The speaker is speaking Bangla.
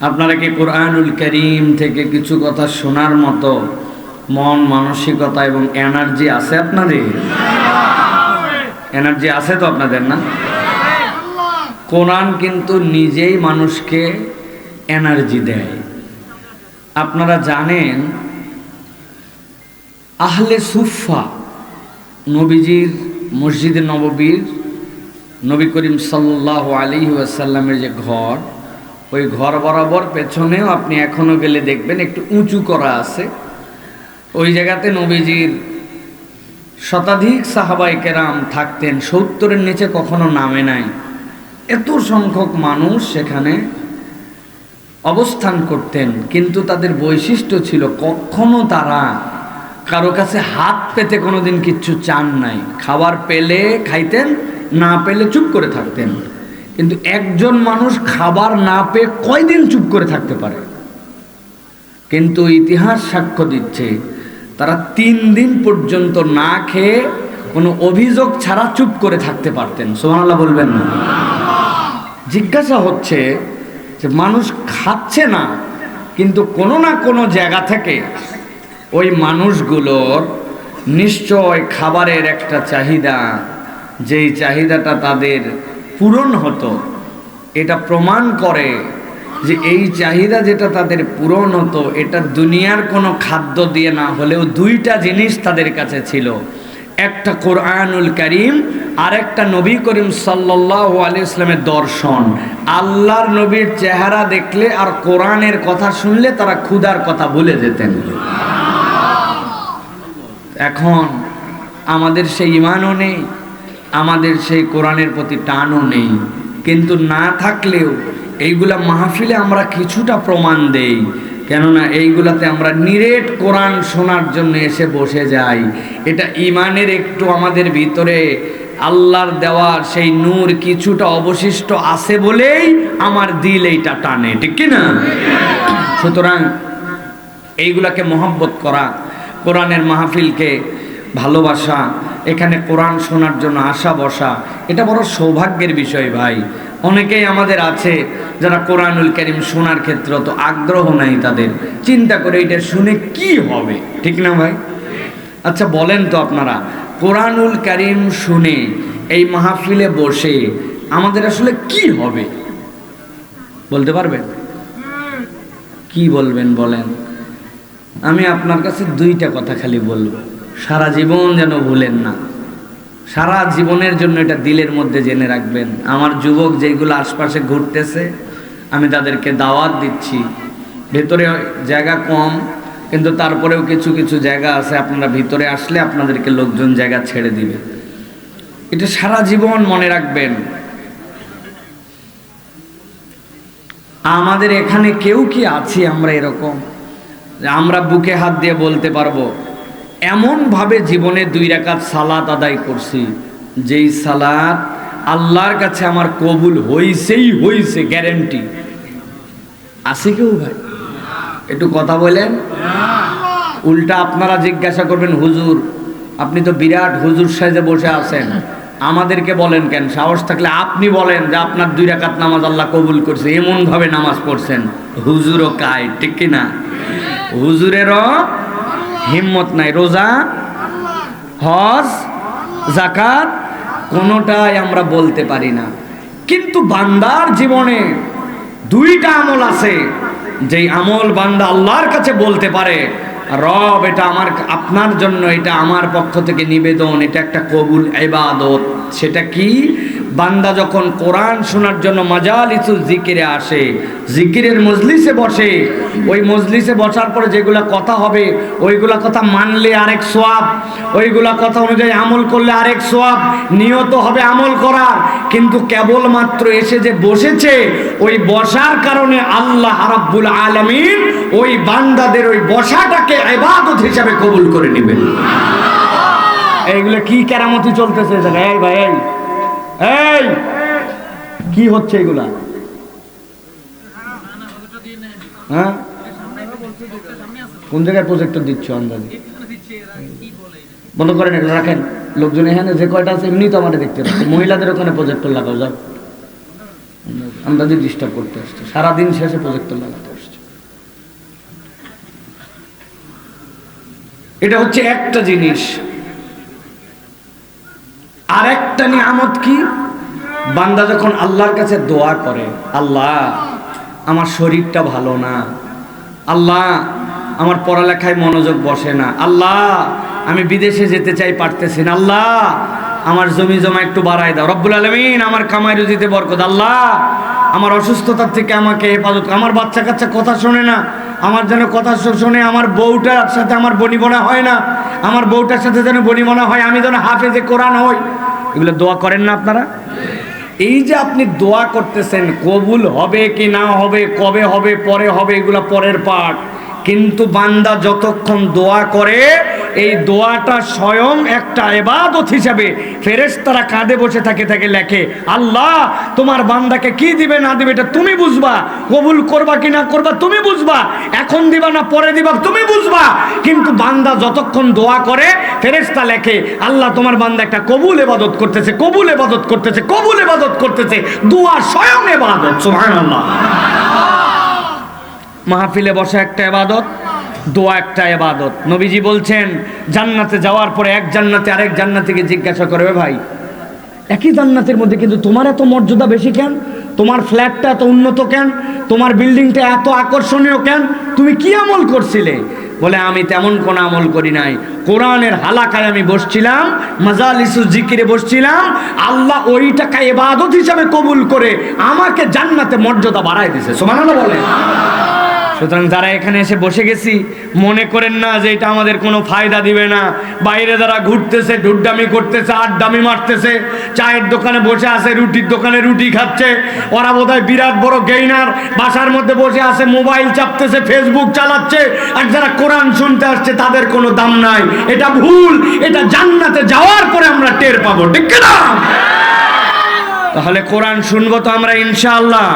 আপনারা কি কোরআনুল করিম থেকে কিছু কথা শোনার মতো মন, মানসিকতা এবং এনার্জি আছে আপনাদের? এনার্জি আছে তো আপনাদের না? কোরআন কিন্তু নিজেই মানুষকে এনার্জি দেয়। আপনারা জানেন, আহলে সুফা নবীজির, মসজিদে নববীর, নবী করিম সাল্লাহ আলী ওয়াসাল্লামের যে ঘর ওই ঘর বরাবর পেছনেও আপনি এখনও গেলে দেখবেন একটু উঁচু করা আছে। ওই জায়গাতে নবীজির শতাধিক সাহাবাই কেরাম থাকতেন, সত্তরের নিচে কখনো নামে নাই। এত সংখ্যক মানুষ সেখানে অবস্থান করতেন, কিন্তু তাদের বৈশিষ্ট্য ছিল কখনো তারা কারও কাছে হাত পেতে কোনোদিন কিচ্ছু চান নাই। খাবার পেলে খাইতেন, না পেলে চুপ করে থাকতেন। কিন্তু একজন মানুষ খাবার না পেয়ে কয়দিন চুপ করে থাকতে পারে? কিন্তু ইতিহাস সাক্ষ্য দিচ্ছে, তারা তিন দিন পর্যন্ত না খেয়ে কোনো অভিযোগ ছাড়া চুপ করে থাকতে পারতেন। সোহানাল্লাহ বলবেন না। জিজ্ঞাসা হচ্ছে যে মানুষ খাচ্ছে না, কিন্তু কোনো না কোনো জায়গা থেকে ওই মানুষগুলোর নিশ্চয় খাবারের একটা চাহিদা, যেই চাহিদাটা তাদের পূরণ হতো, এটা প্রমাণ করে যে এই চাহিদা যেটা তাদের পূরণ হতো, এটা দুনিয়ার কোনো খাদ্য দিয়ে না হলেও দুইটা জিনিস তাদের কাছে ছিল। একটা কোরআনুল করিম আর একটা নবী করিম সাল্লাহ আলি ইসলামের দর্শন। আল্লাহর নবীর চেহারা দেখলে আর কোরআনের কথা শুনলে তারা ক্ষুধার কথা ভুলে যেতেন। এখন আমাদের সেই ইমানও নেই। আমাদের সেই কোরআনের প্রতি টানও নেই। কিন্তু না থাকলেও এইগুলা মাহফিলে আমরা কিছুটা প্রমাণ দেই। কেননা এইগুলাতে আমরা নিরেট কোরআন শোনার জন্য এসে বসে যাই। এটা ইমানের একটু আমাদের ভিতরে আল্লাহর দেওয়ার সেই নূর কিছুটা অবশিষ্ট আছে বলেই আমার দিল এইটা টানে, ঠিক কিনা সুতরাং এইগুলাকে মহব্বত করা, কোরআনের মাহফিলকে ভালোবাসা এখানে কোরআন শোনার জন্য আশা বসা, এটা বড় সৌভাগ্যের বিষয় ভাই। অনেকেই আমাদের আছে যারা কোরআনুল করিম শোনার ক্ষেত্রে তো আগ্রহ নাই তাদের। চিন্তা করে এটা শুনে কি হবে? ঠিক না ভাই? আচ্ছা বলেন তো আপনারা, কোরআনুল করিম শুনে এই মাহফিলে বসে আমাদের আসলে কি হবে? বলতে পারবেন? কি বলবেন বলেন? আমি আপনার কাছে দুইটা কথা খালি বলব। সারা জীবন যেন ভুলেন না। সারা জীবনের জন্য এটা দিলের মধ্যে জেনে রাখবেন। আমার যুবক যেগুলো আশপাশে ঘুরতেছে, আমি তাদেরকে দাওয়াত দিচ্ছি। ভেতরে জায়গা কম, কিন্তু তারপরেও কিছু কিছু জায়গা আছে। আপনারা ভিতরে আসলে আপনাদেরকে লোকজন জায়গা ছেড়ে দিবে। এটা সারা জীবন মনে রাখবেন। আমাদের এখানে কেউ কি আছি আমরা এরকম? আমরা বুকে হাত দিয়ে বলতে পারব এমনভাবে জীবনে দুই রাকাত সালাত আদায় করছি, যেই সালাত আল্লাহর কাছে আমার কবুল হইছেই হইছে গ্যারেন্টি আছে কেউ ভাই? একটু কথা বলেন। উল্টা আপনারা জিজ্ঞাসা করবেন, হুজুর, আপনি তো বিরাট হুজুর সাইজে বসে আছেন। আমাদেরকে বলেন কেন? সাহস থাকলে আপনি বলেন যে আপনার দুই রাকাত নামাজ আল্লাহ কবুল করছে, এমনভাবে নামাজ পড়ছেন। হুজুরও কায়, ঠিক কিনা? হুজুরেরও হিম্মত নাই, রোজা, হজ জাকাত কোনোটাই আমরা বলতে পারি না। কিন্তু বান্দার জীবনে দুইটা আমল আছে, যেই আমল বান্দা আল্লাহর কাছে বলতে পারে, রব, এটা আমার, আপনার জন্য, এটা আমার পক্ষ থেকে নিবেদন, এটা একটা কবুল এবাদত সেটা কি? বান্দা যখন কোরআন শোনার জন্য মাজালিসু জিকিরে আসে, জিকিরের মজলিসে বসে, ওই মজলিসে বসার পরে যেগুলা কথা হবে, ওইগুলা কথা মানলে আরেক সোয়াব, ওইগুলা কথা অনুযায়ী আমল করলে আরেক সোয়াব, নিয়ত হবে আমল করার। কিন্তু কেবলমাত্র এসে যে বসেছে, ওই বসার কারণে আল্লাহ রাব্বুল আলামিন ওই বান্দাদের ওই বসাটাকে ইবাদত হিসাবে কবুল করে নেবেন। এইগুলো কি কেরামতি চলতেছে এই ভাই, এই। এই, কি হচ্ছে এগুলা? হ্যাঁ? কোন জায়গায় প্রজেক্টর দিচ্ছ আন্দাজে বন্ধ করেন এগুলো রাখেন। লোকজন এখানে যে কয়টা আছে এমনি তো আমাদের দেখতে পাচ্ছে মহিলাদের ওখানে প্রজেক্টর লাগাও, যাও। যে ডিস্টার্ব করতে আসছে। সারাদিন শেষে প্রজেক্টর লাগাতে আসছে। এটা হচ্ছে একটা জিনিস। আর একটা নিয়ামত কি? বান্দা যখন আল্লাহর কাছে দোয়া করে, আল্লাহ, আমার শরীরটা ভালো না। আল্লাহ, আমার পড়ালেখায় মনোযোগ বসে না। আল্লাহ, আমি বিদেশে যেতে চাই, পারতেছি না। আল্লাহ, আমার জমি জমা একটু বাড়াই দাও। রব্বুল আলমিন, আমার কামাই রুজিতে বরকত। আল্লাহ, আমার অসুস্থতার থেকে আমাকে হেফাজত আমার বাচ্চা কাচ্চা কথা শোনে না। আমার যেন কথা শোনে, আমার বউটার সাথে আমার বনিবনা হয় না। আমার বউটার সাথে যেন বলি মনে হয়, আমি যেন হাফেজে কোরআন হই। এগুলো দোয়া করেন না আপনারা? এই যে আপনি দোয়া করতেছেন, কবুল হবে কি না হবে, কবে হবে, পরে হবে, এগুলো পরের পাঠ। কিন্তু বান্দা যতক্ষণ দোয়া করে এই দোয়াটা স্বয়ং একটা এবাদত হিসাবে ফেরেশতারা কাঁধে বসে থাকে থাকে লেখে, আল্লাহ, তোমার বান্দাকে কি দিবে না দিবে এটা তুমি বুঝবা, কবুল করবা কি না করবা তুমি বুঝবা, এখন দিবা না পরে দিবা তুমি বুঝবা। কিন্তু বান্দা যতক্ষণ দোয়া করে, ফেরেশতা লেখে, আল্লাহ, তোমার বান্দা একটা কবুল এবাদত করতেছে, কবুল এবাদত করতেছে, কবুল এবাদত করতেছে, দোয়া স্বয়ং এবাদত সুবহানাল্লাহ। মাহফিলে বসা একটা এবাদত দোয়া একটা এবাদত নবীজি বলছেন, জান্নাতে যাওয়ার পরে এক জান্নাতে আরেক জান্নাতিকে জিজ্ঞাসা করবে, ভাই, একই জান্নাতের মধ্যে কিন্তু তোমার এত মর্যাদা বেশি কেন? তোমার ফ্ল্যাটটা এত উন্নত কেন? তোমার বিল্ডিংটা এত আকর্ষণীয় কেন? তুমি কি আমল করছিলে? বলে, আমি তেমন কোনো আমল করি নাই। কোরআনের হালাকায় আমি বসছিলাম মাজালিসু জিকিরে বসছিলাম। আল্লাহ ওই টাকা এবাদত হিসাবে কবুল করে আমাকে জান্নাতে মর্যাদা বাড়ায় দিছে। সুবহানাল্লাহ বলে সুতরাং যারা এখানে এসে বসে গেছি, মনে করেন না যে এটা আমাদের কোনো ফায়দা দিবে না। বাইরে যারা ঘুরতেছে ডুড্ডামি করতেছে, আড্ডামি মারতেছে, চায়ের দোকানে বসে আছে, রুটির দোকানে রুটি খাচ্ছে, ওরা বোধহয় বিরাট বড় গেইনার বাসার মধ্যে বসে আছে, মোবাইল চাপতেছে ফেসবুক চালাচ্ছে, আর যারা কোরআন শুনতে আসছে, তাদের কোনো দাম নাই। এটা ভুল, এটা জান্নাতে যাওয়ার পরে আমরা টের পাবো, ঠিক তাহলে কোরআন শুনব তো আমরা ইনশাআল্লাহ।